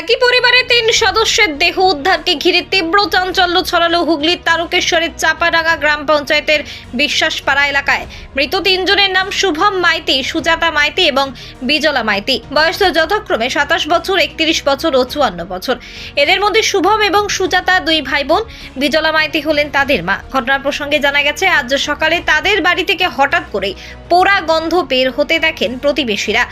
একই পরিবারে তিন সদস্যের দেহ উদ্ধারকে ঘিরে তীব্র চাঞ্চল্য ছড়ালো হুগলির তারকেশ্বরের চাপাডাঙ্গা গ্রাম পঞ্চায়েতের বিশ্বাসপাড়া এলাকায়। মৃত তিনজনের নাম শুভম মাইতি, সুজাতা মাইতি এবং বিজলা মাইতি। বয়স যথাক্রমে সাতাশ বছর, একত্রিশ বছর ও চুয়ান্ন বছর। এদের মধ্যে শুভম এবং সুজাতা দুই ভাই বোন বিজলা মাইতি হলেন তাদের মা। ঘটনার প্রসঙ্গে জানা গেছে, আজ সকালে তাদের বাড়ি থেকে হঠাৎ করেই পোড়া গন্ধ বের হতে দেখেন প্রতিবেশীরা।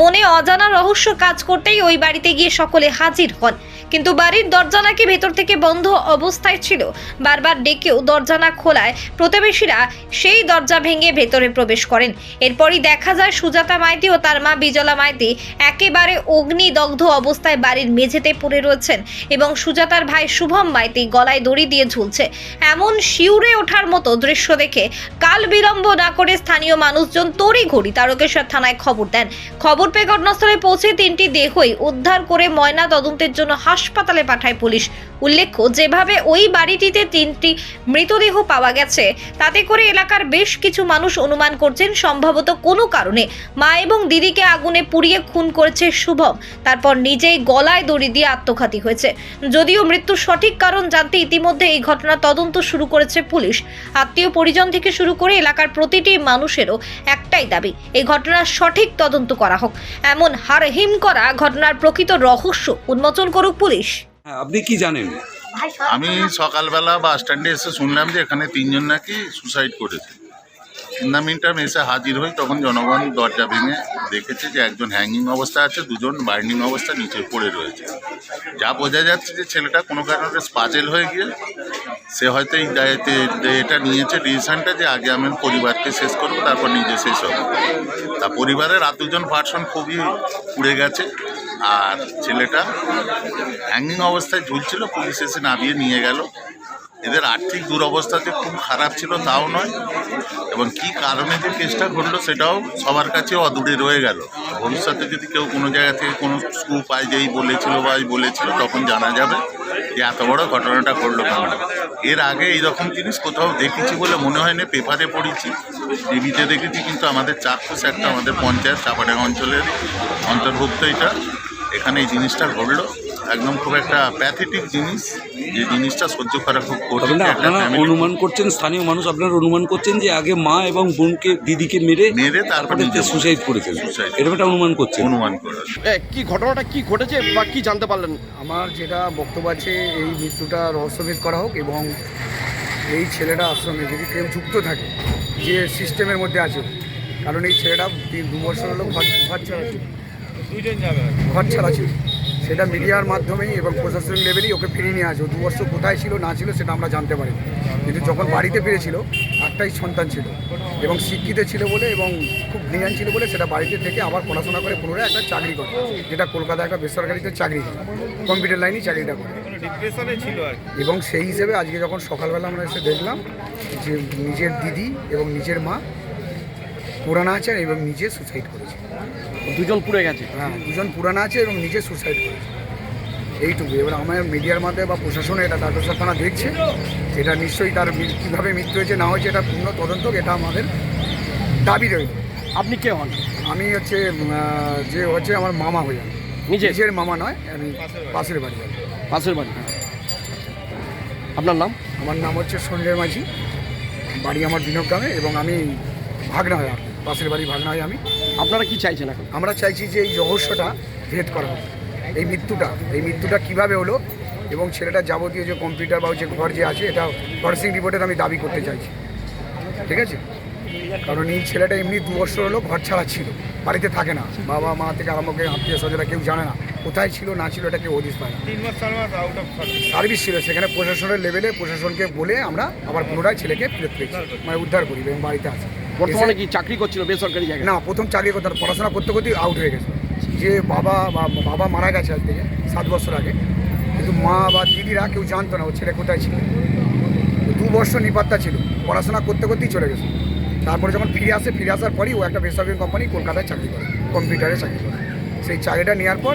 মনে অজানা রহস্য কাজ করতেই ওই বাড়িতে গিয়ে সকলে হাজির হন। কিন্তু বাড়ির দরজা নাকি ভেতর থেকে বন্ধ অবস্থায় ছিল। বারবার ডেকেও দরজা না খোলায় প্রতিবেশীরা সেই দরজা ভেঙে ভেতরে প্রবেশ করেন। এরপরই দেখা যায় সুজাতা মাইতি ও তার মা বিজলা মাইতি একেবারে অগ্নিদগ্ধ অবস্থায় বাড়ির মেঝেতে পড়ে রয়েছেন এবং সুজাতার ভাই শুভম মাইতি গলায় দড়ি দিয়ে ঝুলছে। এমন শিউরে ওঠার মতো দৃশ্য দেখে কাল বিলম্ব না করে স্থানীয় মানুষজন তড়িঘড়ি তারকেশ্বর থানায় খবর দেন। খবর পেয়ে ঘটনাস্থলে পৌঁছে তিনটি দেহই উদ্ধার করে ময়না তদন্তের জন্য হাসপাতালে পাঠায় পুলিশ। উল্লেখ্য, যেভাবে ওই বাড়িটিতে তিনটি মৃতদেহ পাওয়া গেছে, তাতে করে এলাকার বেশ কিছু মানুষ অনুমান করছেন সম্ভবত কোনো কারণে। মা এবং দিদিকে আগুনে পুড়িয়ে খুন করেছে শুভম, তারপর নিজেই গলায় দড়ি দিয়ে আত্মঘাতী হয়েছে। যদিও মৃত্যুর সঠিক কারণ জানতে ইতিমধ্যে এই ঘটনা তদন্ত শুরু করেছে পুলিশ। আত্মীয় পরিজন থেকে শুরু করে এলাকার প্রতিটি মানুষেরও একটাই দাবি এই ঘটনার সঠিক তদন্ত করা হোক। এমন হারহিম করা ঘটনার প্রকৃত রহস্য উন্মোচন করুক পুলিশ। হ্যাঁ আপনি কি জানেন? আমি সকালবেলা বাস স্ট্যান্ডে এসে শুনলাম যে এখানে তিনজন নাকি সুসাইড করেছে। টুর্নামেন্টটা এসে হাজির হই তখন জনগণ দরজা ভেঙে দেখেছে যে একজন হ্যাঙ্গিং অবস্থা আছে দুজন বার্নিং অবস্থা নিচে পড়ে রয়েছে। যা বোঝা যাচ্ছে যে ছেলেটা কোনো কারণে স্পাজেল হয়ে গিয়ে সে হয়তো এই এটা নিয়েছে ডিসিশনটা যে আগে আমি পরিবারকে শেষ করব, তারপর নিজে শেষ হবে। তা পরিবারের আর দুজন পার্সন খুবই পুড়ে গেছে, আর ছেলেটা হ্যাঙ্গিং অবস্থায় ঝুলছিল, পুলিশ এসে নামিয়ে নিয়ে গেল। এদের আর্থিক দুরবস্থা যে খুব খারাপ ছিল তাও নয়, এবং কি কারণে যে কেসটা ঘটলো সেটাও সবার কাছে অদূরে রয়ে গেল। ভবিষ্যতে যদি কেউ কোনো জায়গা থেকে কোনো স্কুপ পায় যেই বলেছিল বা বলেছিল, তখন জানা যাবে। যে এত বড় ঘটনাটা ঘটলো কেন? এর আগে এইরকম জিনিস কোথাও দেখেছি বলে মনে হয় না পেপারে পড়েছি, টিভিতে দেখেছি, কিন্তু আমাদের চাক্ষুষ একটা আমাদের পঞ্চায়েত, চাপাডাঙ্গা অঞ্চলের অন্তর্ভুক্ত এটা। এখানে এই জিনিসটা ঘটলো। একদম খুব একটা প্যাথেটিক জিনিস যে জিনিসটা সহ্য করা খুব কঠিন আপনারা অনুমান করছেন স্থানীয় মানুষ আপনারা অনুমান করছেন যে আগে মা এবং বোনকে দিদিকে মেরে মেরে তারপরে সুসাইড করেছেন। এরকম একটা অনুমান করছেন? অনুমান করা। এ, কি ঘটনাটা কি ঘটেছে বা কি জানতে পারলেন? আমার যেটা বক্তব্য আছে এই মৃত্যুটা রহস্যভেদ করা হোক এবং এই ছেলেটা আশ্রমে যদি কেউ যুক্ত থাকে যে সিস্টেমের মধ্যে আছে কারণ এই ছেলেটা তিন দু বছর হলো ঘর ঘর ছাড়া ছিল ঘর ছাড়া ছিল সেটা মিডিয়ার মাধ্যমেই এবং প্রশাসনিক লেভেলেই ওকে ফিরিয়ে নিয়ে আসব দু বছর কোথায় ছিল না ছিল সেটা আমরা জানতে পারি কিন্তু যখন বাড়িতে ফিরেছিল একটাই সন্তান ছিল এবং শিক্ষিত ছিল বলে এবং খুব জ্ঞান ছিল বলে সেটা বাড়িতে থেকে আবার পড়াশোনা করে পুনরায় একটা চাকরি করে যেটা কলকাতা একটা বেসরকারিতে চাকরি করে কম্পিউটার লাইনেই চাকরিটা করে। এবং সেই হিসেবে আজকে যখন সকালবেলা আমরা এসে দেখলাম যে নিজের দিদি এবং নিজের মা পুরানা আছে এবং নিজে সুসাইড করেছে। দুজন পুড়ে গেছে। হ্যাঁ দুজন পুরানো আছে এবং নিজে সুসাইড করেছে। এইটুকু। এবার আমার মিডিয়ার মাধ্যমে বা প্রশাসনে এটা তারকেশ্বর থানা দেখছে। এটা নিশ্চয়ই তার কীভাবে মৃত্যু হয়েছে না হয়েছে এটা পূর্ণ তদন্ত এটা আমাদের দাবি রইল। আপনি কে হন? আমি হচ্ছে যে হচ্ছে আমার মামা হয়ে যান নিজে নিজের মামা নয় আমি পাশের বাড়ি পাশের বাড়ি? আপনার নাম? আমার নাম হচ্ছে সঞ্জয় মাঝি। বাড়ি আমার বিনোদ গ্রামে এবং আমি ভাগনা হয় আর পাশের বাড়ি ভাগনা হয় আমি। আপনারা কি চাইছেন এখন? আমরা চাইছি যে এই রহস্যটা ভেদ করা হোক। এই মৃত্যুটা এই মৃত্যুটা কীভাবে হলো এবং ছেলেটা যাবতীয় যে কম্পিউটার বা যে ঘর যে আছে এটা ফরেন্সিক রিপোর্টের আমি দাবি করতে চাইছি। ঠিক আছে? কারণ এই ছেলেটা এমনি দু বছর হলো ঘর ছাড়া ছিল বাড়িতে থাকে না। বাবা মা থেকে আরম্ভ করে আত্মীয় স্বজনরা কেউ জানে না কোথায় ছিল না ছিল এটা কেউ হদিস পায় না। সার্ভিস ছিল সেখানে প্রশাসনের লেভেলে প্রশাসনকে বলে আমরা আবার পুনরায় ছেলেকে ফেরত পেয়েছি মানে উদ্ধার করি এবং বাড়িতে আসি বর্তমানে কি চাকরি করছিল বেসরকারি জায়গায়? না, প্রথম চাকরি করতে পড়াশোনা করতে করতেই আউট হয়ে গেছে। যে বাবা বা বাবা মারা গেছে আজ থেকে সাত বছর আগে, কিন্তু মা বা দিদিরা কেউ জানতো না ও ছেলে কোথায় ছিল। দু বছর নিপাত্তা ছিল, পড়াশোনা করতে করতেই চলে গেছে। তারপরে যখন ফিরে আসে, ফিরে আসার পরই ও একটা বেসরকারি কোম্পানি কলকাতায় চাকরি করে কম্পিউটারে চাকরি করে। সেই চাকরিটা নেওয়ার পর